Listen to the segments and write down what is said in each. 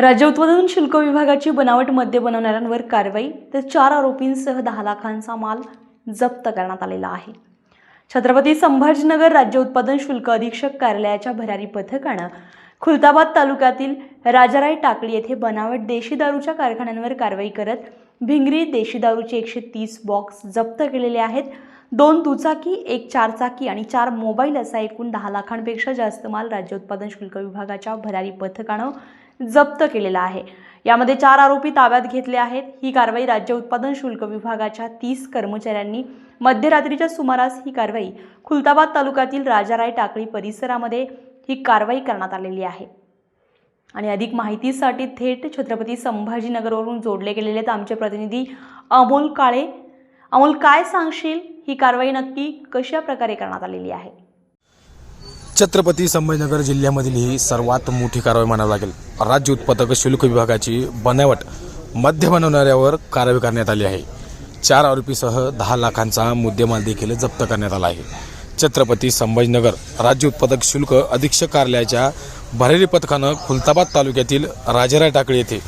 राज्य उत्पादन शुल्क विभागाची बनावट मद्य बनवणाऱ्यांवर कारवाई तर चार आरोपींसह दहा लाखांचा माल जप्त करण्यात आलेला आहे. छत्रपती संभाजीनगर राज्य उत्पादन शुल्क अधीक्षक कार्यालयाच्या भरारी पथकानं खुलताबाद तालुक्यातील राजाराय टाकळी येथे बनावट देशी दारूच्या कारखान्यांवर कारवाई करत भिंगरी देशी दारूचे एकशे तीस बॉक्स जप्त केलेले आहेत. दोन दुचाकी एक चारचाकी आणि चार मोबाईल असा एकूण दहा लाखांपेक्षा जास्त माल राज्य उत्पादन शुल्क विभागाच्या भरारी पथकानं जप्त केलेला आहे. यामध्ये चार आरोपी ताब्यात घेतले आहेत. ही कारवाई राज्य उत्पादन शुल्क विभागाच्या तीस कर्मचाऱ्यांनी मध्यरात्रीच्या सुमारास ही कारवाई खुलताबाद तालुक्यातील राजाराय टाकळी परिसरामध्ये ही कारवाई करण्यात आलेली आहे. आणि अधिक माहितीसाठी थेट छत्रपती संभाजीनगरवरून जोडले गेलेले आहेत आमचे प्रतिनिधी अमोल काळे. अमोल काय सांगशील? ही कारवाई नक्की कशा प्रकारे करण्यात आलेली आहे? छत्रपती संभाजीनगर जिल्ह्यामधील ही सर्वात मोठी कारवाई म्हणावी लागेल. राज्य उत्पादक शुल्क विभागाची बनावट मद्य बनवणाऱ्यावर कारवाई करण्यात आली आहे. चार आरोपीसह दहा लाखांचा मुद्देमाल देखील जप्त करण्यात आला आहे. छत्रपती संभाजीनगर. राज्य उत्पादक शुल्क अधीक्षक कार्यालयाच्या भरेली पथकानं खुलताबाद तालुक्यातील राजेराय टाकळी येथे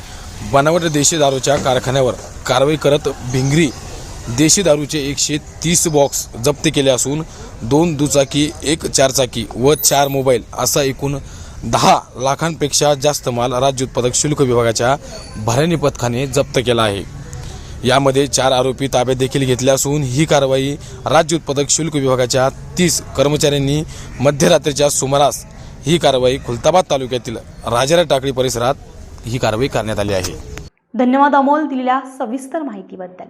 बनावट देशी दारूच्या कारखान्यावर कारवाई करत भिंगरी देशी दारूचे एकशे तीस बॉक्स जप्त केले असून दोन दुचाकी एक चारचाकी व चार मोबाईल असा एकूण दहा लाखांपेक्षा जास्त माल राज्य उत्पादक शुल्क विभागाच्या भरणी पथकाने जप्त केला आहे. यामध्ये चार आरोपी ताब्यात देखील घेतले असून ही कारवाई राज्य उत्पादक शुल्क विभागाच्या तीस कर्मचाऱ्यांनी मध्यरात्रीच्या सुमारास ही कारवाई खुलताबाद तालुक्यातील राजारा टाकळी परिसरात ही कारवाई करण्यात आली आहे. धन्यवाद अमोल दिलेल्या सविस्तर माहितीबद्दल.